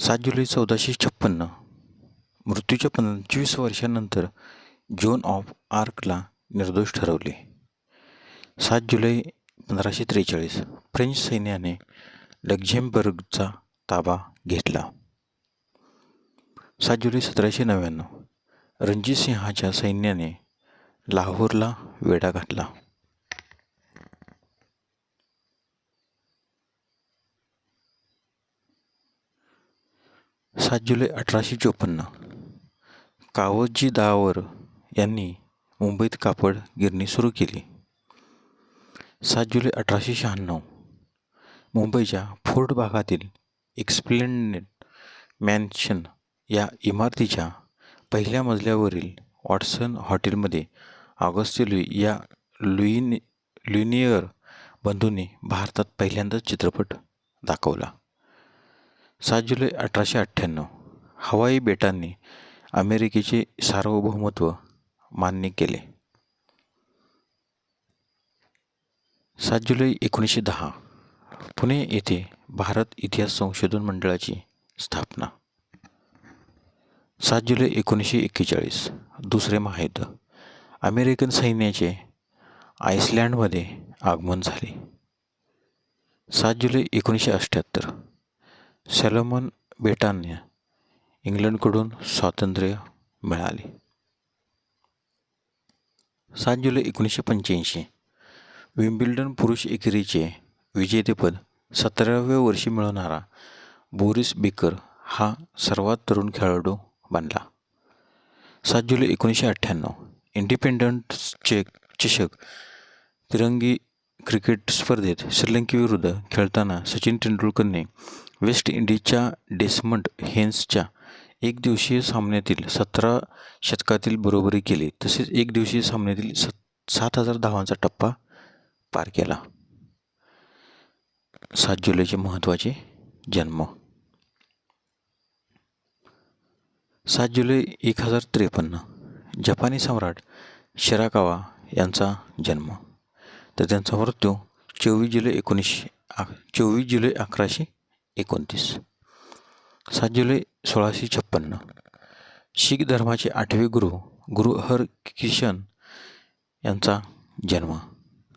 सात जुलै चौदाशे छप्पन्न मृत्यूच्या पंचवीस वर्षानंतर जोन ऑफ आर्कला निर्दोष ठरवले. सात जुलै पंधराशे त्रेचाळीस फ्रेंच सैन्याने लक्झेमबर्गचा ताबा घेतला. सात जुलै सतराशे नव्याण्णव रणजितसिंहाच्या सैन्याने लाहोरला वेढा घातला. सात जुलै अठराशे चोपन्न. कावजी दावर यांनी मुंबईत कापड गिरणी सुरू केली. सात जुलै अठराशे शहाण्णव मुंबईच्या फोर्ट भागातील एक्सप्लेनेड मॅन्शन या इमारतीच्या पहिल्या मजल्यावरील वॉटसन हॉटेलमध्ये ऑगस्ट लुई या लुईन लुनियर बंधूंनी भारतात पहिल्यांदाच चित्रपट दाखवला. सात जुलै अठराशे अठ्ठ्याण्णव. हवाई बेटांनी अमेरिकेचे सार्वभौमत्व मान्य केले. सात जुलै एकोणीसशे दहा पुणे येथे भारत इतिहास संशोधन मंडळाची स्थापना. सात जुलै एकोणीसशे एक्केचाळीस दुसरे महायुद्ध. अमेरिकन सैन्याचे आईसलँडमध्ये आगमन झाले. सात जुलै एकोणीसशे अठ्ठ्याहत्तर सॅलोमन बेटांना इंग्लंडकडून स्वातंत्र्य मिळाले. सात जुलै एकोणीसशे पंच्याऐंशी विम्बिल्डन पुरुष एकेरीचे विजेतेपद सतराव्या वर्षी मिळवणारा बोरिस बेकर हा सर्वात तरुण खेळाडू बनला. सात जुलै एकोणीसशे अठ्ठ्याण्णव इंडिपेंडंट चेक चषक तिरंगी क्रिकेट स्पर्धेत श्रीलंकेविरुद्ध खेळताना सचिन तेंडुलकरने वेस्ट इंडिजच्या डेसमंड हेन्सच्या एकदिवसीय सामन्यातील सतरा शतकातील बरोबरी केली. तसेच एकदिवसीय सामन्यातील सत सात हजार धावांचा टप्पा पार केला. सात जुलैचे महत्त्वाचे जन्म. सात जुलै एक हजार त्रेपन्न जपानी सम्राट शिराकावा यांचा जन्म. तर त्यांचा मृत्यू चोवीस जुलै एकोणीसशे चोवीस जुलै अकराशे एकोणतीस. सात जुलै सोळाशे छप्पन्न. शीख धर्माचे आठवे गुरु गुरु हर किशन यांचा जन्म.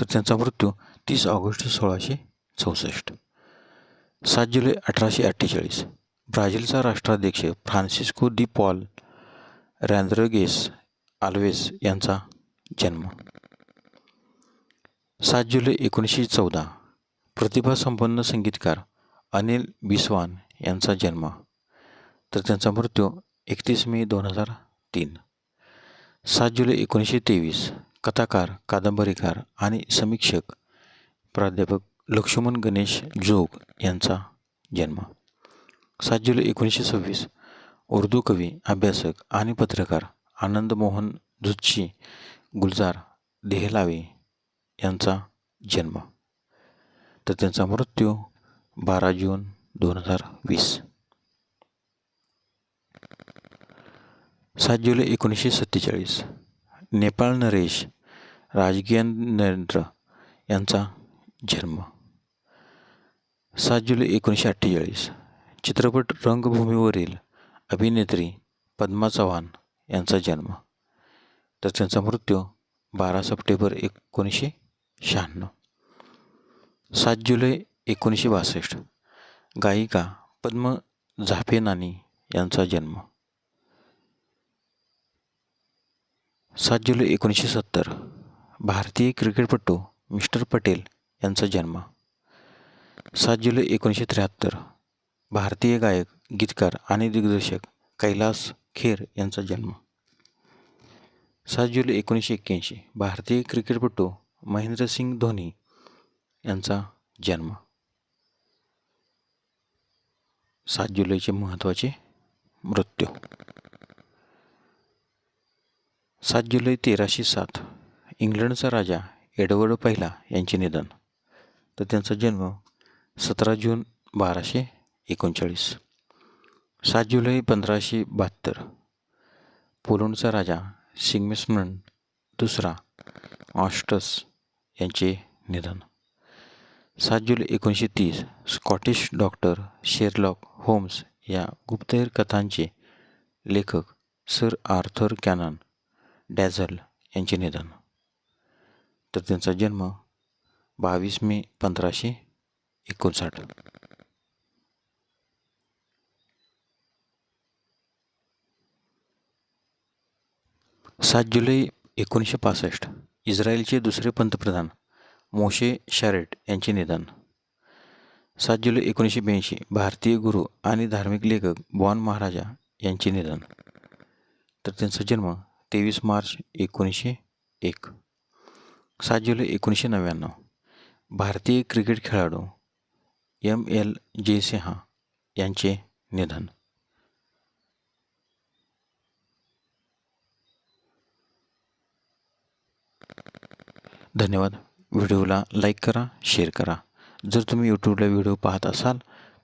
तर त्यांचा मृत्यू तीस ऑगस्ट सोळाशे चौसष्ट. सात जुलै अठराशे अठ्ठेचाळीस. ब्राझीलचा राष्ट्राध्यक्ष Francisco de Paula Rodrigues Alves यांचा जन्म. सात जुलै एकोणीसशे चौदा. प्रतिभासंपन्न संगीतकार अनिल बिस्वान यांचा जन्म. तर त्यांचा मृत्यू एकतीस मे दोन हजार तीन. सात जुलै एकोणीसशे तेवीस कथाकार कादंबरीकार आणि समीक्षक प्राध्यापक लक्ष्मण गणेश जोग यांचा जन्म. सात जुलै एकोणीसशे सव्वीस उर्दू कवी अभ्यासक आणि पत्रकार आनंद मोहन झुच्ची गुलजार देहलावे यांचा जन्म. तर त्यांचा मृत्यू बारा जून दोन हजार वीस. सात जुलै एकोणीसशे सत्तेचाळीस. नेपाळ नरेश राजकीय नरेंद्र यांचा जन्म. सात जुलै एकोणीसशे अठ्ठेचाळीस. चित्रपट रंगभूमीवरील अभिनेत्री पद्मा चव्हाण यांचा जन्म. तर त्यांचा मृत्यू बारा सप्टेंबर एकोणीसशे शहाण्णव. सात जुलै एकोणीसशे बासष्ट. गायिका पद्म झापे नानी यांचा जन्म. सात जुलै एकोणीसशे सत्तर भारतीय क्रिकेटपटू मिस्टर पटेल यांचा जन्म. सात जुलै एकोणीसशे त्र्याहत्तर भारतीय गायक गीतकार आणि दिग्दर्शक कैलास खेर यांचा जन्म. सात जुलै एकोणीसशे एक्क्याऐंशी भारतीय क्रिकेटपटू महेंद्रसिंग धोनी यांचा जन्म. सात जुलैचे महत्त्वाचे मृत्यू. सात जुलै तेराशे सात. इंग्लंडचा राजा एडवर्ड पहिला यांचे निधन. तर त्यांचा जन्म सतरा जून बाराशे एकोणचाळीस. सात जुलै पंधराशे बहात्तर. पोलंडचा राजा सिग्मेस्मन दुसरा ऑस्टस यांचे निधन. सात जुलै एकोणीसशे तीस स्कॉटिश डॉक्टर शेरलॉक होम्स या गुप्तहेर कथांचे लेखक सर आर्थर कॅनन डॅझल यांचे निधन. तर त्यांचा जन्म बावीस मे पंधराशे एकोणसाठ. सात जुलै एकोणीसशे पासष्ट इस्रायलचे दुसरे पंतप्रधान मोशे शॅरेट यांचे निधन. सात जुलै एकोणीसशे ब्याऐंशी भारतीय गुरु आणि धार्मिक लेखक बॉन महाराजा यांचे निधन. तर त्यांचा जन्म तेवीस मार्च एकोणीसशे एक. सात जुलै एकोणीसशे नव्याण्णव. भारतीय क्रिकेट खेळाडू एम एल जयसिंहा यांचे निधन. धन्यवाद. व्हिडिओला लाईक करा शेअर करा. जर तुम्ही यूट्यूबला व्हिडिओ पाहत असाल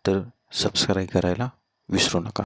तर सबस्क्राईब करायला विसरू नका.